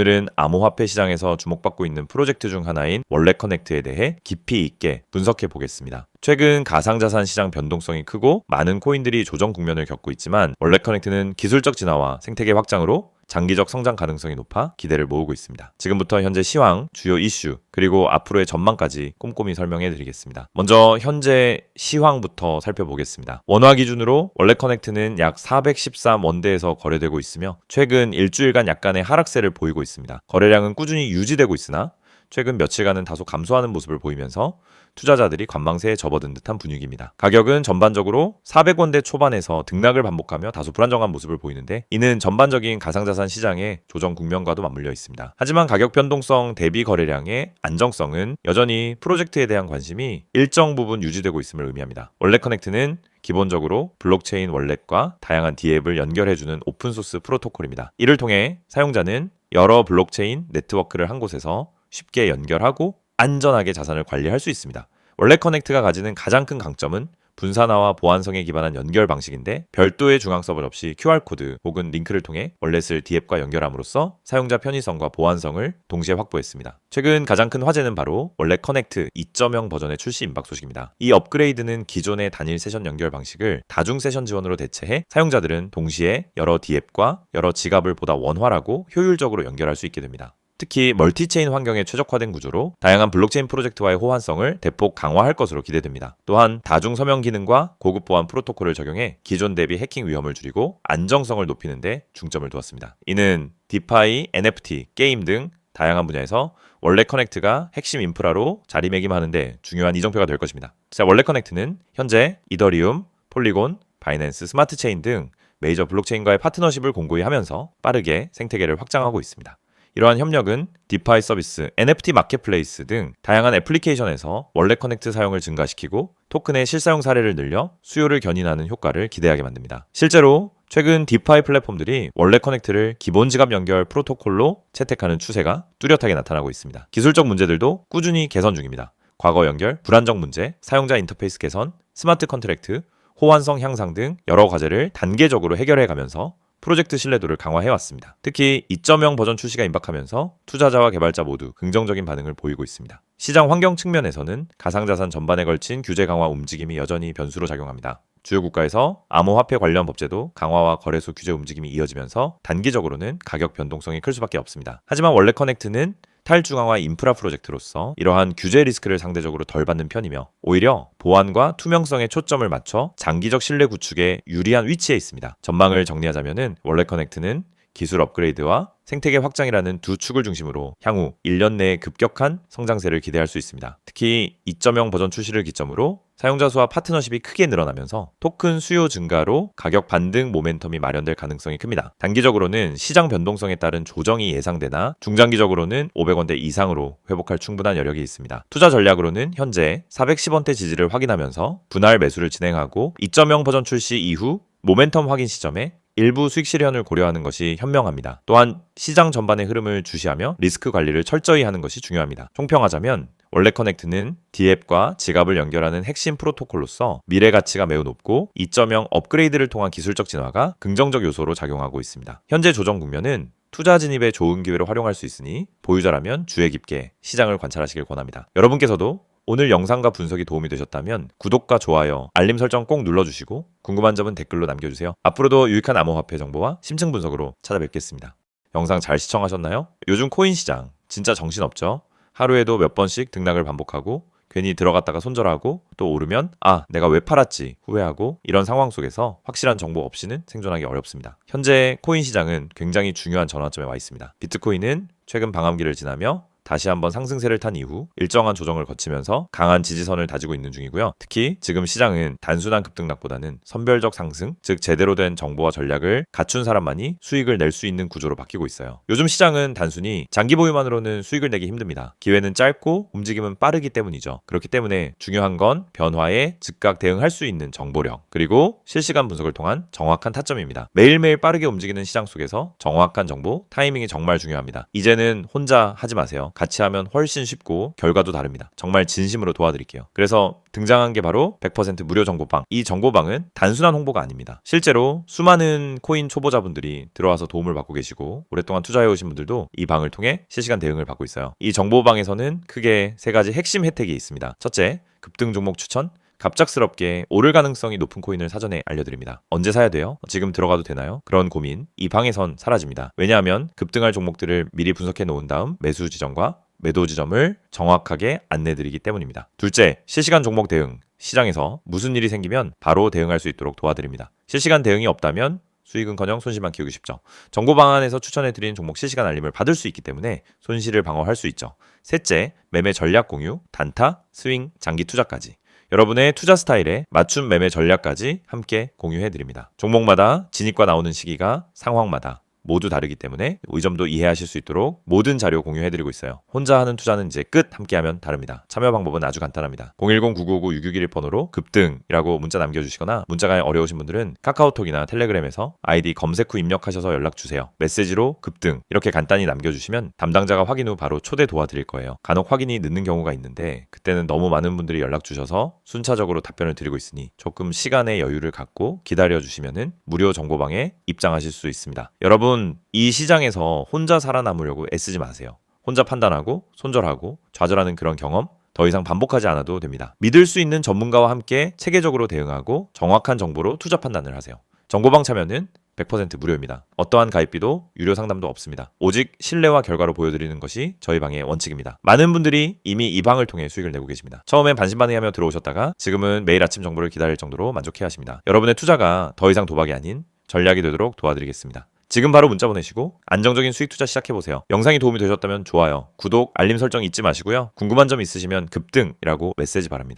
오늘은 암호화폐 시장에서 주목받고 있는 프로젝트 중 하나인 월렛 커넥트에 대해 깊이 있게 분석해 보겠습니다. 최근 가상자산 시장 변동성이 크고 많은 코인들이 조정 국면을 겪고 있지만 월렛 커넥트는 기술적 진화와 생태계 확장으로 장기적 성장 가능성이 높아 기대를 모으고 있습니다. 지금부터 현재 시황, 주요 이슈, 그리고 앞으로의 전망까지 꼼꼼히 설명해 드리겠습니다. 먼저 현재 시황부터 살펴보겠습니다. 원화 기준으로 월렛 커넥트는 약 413 원대에서 거래되고 있으며 최근 일주일간 약간의 하락세를 보이고 있습니다. 거래량은 꾸준히 유지되고 있으나 최근 며칠간은 다소 감소하는 모습을 보이면서 투자자들이 관망세에 접어든 듯한 분위기입니다. 가격은 전반적으로 400원대 초반에서 등락을 반복하며 다소 불안정한 모습을 보이는데 이는 전반적인 가상자산 시장의 조정 국면과도 맞물려 있습니다. 하지만 가격 변동성 대비 거래량의 안정성은 여전히 프로젝트에 대한 관심이 일정 부분 유지되고 있음을 의미합니다. 원래 커넥트는 기본적으로 블록체인 월렛과 다양한 디앱을 연결해주는 오픈소스 프로토콜입니다. 이를 통해 사용자는 여러 블록체인 네트워크를 한 곳에서 쉽게 연결하고 안전하게 자산을 관리할 수 있습니다. 원래 커넥트가 가지는 가장 큰 강점은 분산화와 보안성에 기반한 연결 방식인데 별도의 중앙 서버 없이 QR코드 혹은 링크를 통해 월렛을 디앱과 연결함으로써 사용자 편의성과 보안성을 동시에 확보했습니다. 최근 가장 큰 화제는 바로 월렛 커넥트 2.0 버전의 출시 임박 소식입니다. 이 업그레이드는 기존의 단일 세션 연결 방식을 다중 세션 지원으로 대체해 사용자들은 동시에 여러 디앱과 여러 지갑을 보다 원활하고 효율적으로 연결할 수 있게 됩니다. 특히 멀티체인 환경에 최적화된 구조로 다양한 블록체인 프로젝트와의 호환성을 대폭 강화할 것으로 기대됩니다. 또한 다중 서명 기능과 고급 보안 프로토콜을 적용해 기존 대비 해킹 위험을 줄이고 안정성을 높이는 데 중점을 두었습니다. 이는 디파이, NFT, 게임 등 다양한 분야에서 원래 커넥트가 핵심 인프라로 자리매김하는데 중요한 이정표가 될 것입니다. 자, 원래 커넥트는 현재 이더리움, 폴리곤, 바이낸스 스마트 체인 등 메이저 블록체인과의 파트너십을 공고히 하면서 빠르게 생태계를 확장하고 있습니다. 이러한 협력은 디파이 서비스, NFT 마켓플레이스 등 다양한 애플리케이션에서 원래 커넥트 사용을 증가시키고 토큰의 실사용 사례를 늘려 수요를 견인하는 효과를 기대하게 만듭니다. 실제로 최근 디파이 플랫폼들이 원래 커넥트를 기본 지갑 연결 프로토콜로 채택하는 추세가 뚜렷하게 나타나고 있습니다. 기술적 문제들도 꾸준히 개선 중입니다. 과거 연결, 불안정 문제, 사용자 인터페이스 개선, 스마트 컨트랙트, 호환성 향상 등 여러 과제를 단계적으로 해결해 가면서 프로젝트 신뢰도를 강화해 왔습니다. 특히 2.0 버전 출시가 임박하면서 투자자와 개발자 모두 긍정적인 반응을 보이고 있습니다. 시장 환경 측면에서는 가상자산 전반에 걸친 규제 강화 움직임이 여전히 변수로 작용합니다. 주요 국가에서 암호화폐 관련 법제도 강화와 거래소 규제 움직임이 이어지면서 단기적으로는 가격 변동성이 클 수밖에 없습니다. 하지만 원래 커넥트는 탈중앙화 인프라 프로젝트로서 이러한 규제 리스크를 상대적으로 덜 받는 편이며 오히려 보안과 투명성에 초점을 맞춰 장기적 신뢰 구축에 유리한 위치에 있습니다. 전망을 정리하자면은 원래 커넥트는 기술 업그레이드와 생태계 확장이라는 두 축을 중심으로 향후 1년 내에 급격한 성장세를 기대할 수 있습니다. 특히 2.0 버전 출시를 기점으로 사용자 수와 파트너십이 크게 늘어나면서 토큰 수요 증가로 가격 반등 모멘텀이 마련될 가능성이 큽니다. 단기적으로는 시장 변동성에 따른 조정이 예상되나 중장기적으로는 500원대 이상으로 회복할 충분한 여력이 있습니다. 투자 전략으로는 현재 410원대 지지를 확인하면서 분할 매수를 진행하고 2.0 버전 출시 이후 모멘텀 확인 시점에 일부 수익 실현을 고려하는 것이 현명합니다. 또한 시장 전반의 흐름을 주시하며 리스크 관리를 철저히 하는 것이 중요합니다. 총평하자면 원래 커넥트는 디앱과 지갑을 연결하는 핵심 프로토콜로서 미래 가치가 매우 높고 2.0 업그레이드를 통한 기술적 진화가 긍정적 요소로 작용하고 있습니다. 현재 조정 국면은 투자 진입에 좋은 기회로 활용할 수 있으니 보유자라면 주의 깊게 시장을 관찰하시길 권합니다. 여러분께서도 오늘 영상과 분석이 도움이 되셨다면 구독과 좋아요, 알림 설정 꼭 눌러주시고 궁금한 점은 댓글로 남겨주세요. 앞으로도 유익한 암호화폐 정보와 심층 분석으로 찾아뵙겠습니다. 영상 잘 시청하셨나요? 요즘 코인 시장 진짜 정신없죠? 하루에도 몇 번씩 등락을 반복하고 괜히 들어갔다가 손절하고 또 오르면 아 내가 왜 팔았지 후회하고 이런 상황 속에서 확실한 정보 없이는 생존하기 어렵습니다. 현재 코인 시장은 굉장히 중요한 전환점에 와 있습니다. 비트코인은 최근 방암기를 지나며 다시 한번 상승세를 탄 이후 일정한 조정을 거치면서 강한 지지선을 다지고 있는 중이고요. 특히 지금 시장은 단순한 급등락보다는 선별적 상승, 즉 제대로 된 정보와 전략을 갖춘 사람만이 수익을 낼 수 있는 구조로 바뀌고 있어요. 요즘 시장은 단순히 장기 보유만으로는 수익을 내기 힘듭니다. 기회는 짧고 움직임은 빠르기 때문이죠. 그렇기 때문에 중요한 건 변화에 즉각 대응할 수 있는 정보력, 그리고 실시간 분석을 통한 정확한 타점입니다. 매일매일 빠르게 움직이는 시장 속에서 정확한 정보, 타이밍이 정말 중요합니다. 이제는 혼자 하지 마세요. 같이 하면 훨씬 쉽고 결과도 다릅니다. 정말 진심으로 도와드릴게요. 그래서 등장한 게 바로 100% 무료 정보방. 이 정보방은 단순한 홍보가 아닙니다. 실제로 수많은 코인 초보자분들이 들어와서 도움을 받고 계시고 오랫동안 투자해 오신 분들도 이 방을 통해 실시간 대응을 받고 있어요. 이 정보방에서는 크게 세 가지 핵심 혜택이 있습니다. 첫째, 급등 종목 추천. 갑작스럽게 오를 가능성이 높은 코인을 사전에 알려드립니다. 언제 사야 돼요? 지금 들어가도 되나요? 그런 고민 이 방에선 사라집니다. 왜냐하면 급등할 종목들을 미리 분석해 놓은 다음 매수 지점과 매도 지점을 정확하게 안내드리기 때문입니다. 둘째, 실시간 종목 대응. 시장에서 무슨 일이 생기면 바로 대응할 수 있도록 도와드립니다. 실시간 대응이 없다면 수익은커녕 손실만 키우기 쉽죠. 정보 방안에서 추천해드린 종목 실시간 알림을 받을 수 있기 때문에 손실을 방어할 수 있죠. 셋째, 매매 전략 공유, 단타, 스윙, 장기 투자까지. 여러분의 투자 스타일에 맞춤 매매 전략까지 함께 공유해 드립니다. 종목마다 진입과 나오는 시기가 상황마다 모두 다르기 때문에 이 점도 이해하실 수 있도록 모든 자료 공유해드리고 있어요. 혼자 하는 투자는 이제 끝 함께하면 다릅니다. 참여 방법은 아주 간단합니다. 010-9959-6611 번호로 급등이라고 문자 남겨주시거나 문자가 어려우신 분들은 카카오톡이나 텔레그램에서 아이디 검색 후 입력하셔서 연락 주세요. 메시지로 급등 이렇게 간단히 남겨주시면 담당자가 확인 후 바로 초대 도와드릴 거예요. 간혹 확인이 늦는 경우가 있는데 그때는 너무 많은 분들이 연락 주셔서 순차적으로 답변을 드리고 있으니 조금 시간의 여유를 갖고 기다려 주시면은 무료 정보방에 입장하실 수 있습니다. 여러분 이 시장에서 혼자 살아남으려고 애쓰지 마세요. 혼자 판단하고 손절하고 좌절하는 그런 경험 더 이상 반복하지 않아도 됩니다. 믿을 수 있는 전문가와 함께 체계적으로 대응하고 정확한 정보로 투자 판단을 하세요. 정보방 참여는 100% 무료입니다. 어떠한 가입비도 유료 상담도 없습니다. 오직 신뢰와 결과로 보여드리는 것이 저희 방의 원칙입니다. 많은 분들이 이미 이 방을 통해 수익을 내고 계십니다. 처음엔 반신반의하며 들어오셨다가 지금은 매일 아침 정보를 기다릴 정도로 만족해 하십니다. 여러분의 투자가 더 이상 도박이 아닌 전략이 되도록 도와드리겠습니다. 지금 바로 문자 보내시고 안정적인 수익 투자 시작해 보세요. 영상이 도움이 되셨다면 좋아요, 구독, 알림 설정 잊지 마시고요. 궁금한 점 있으시면 급등이라고 메시지 바랍니다.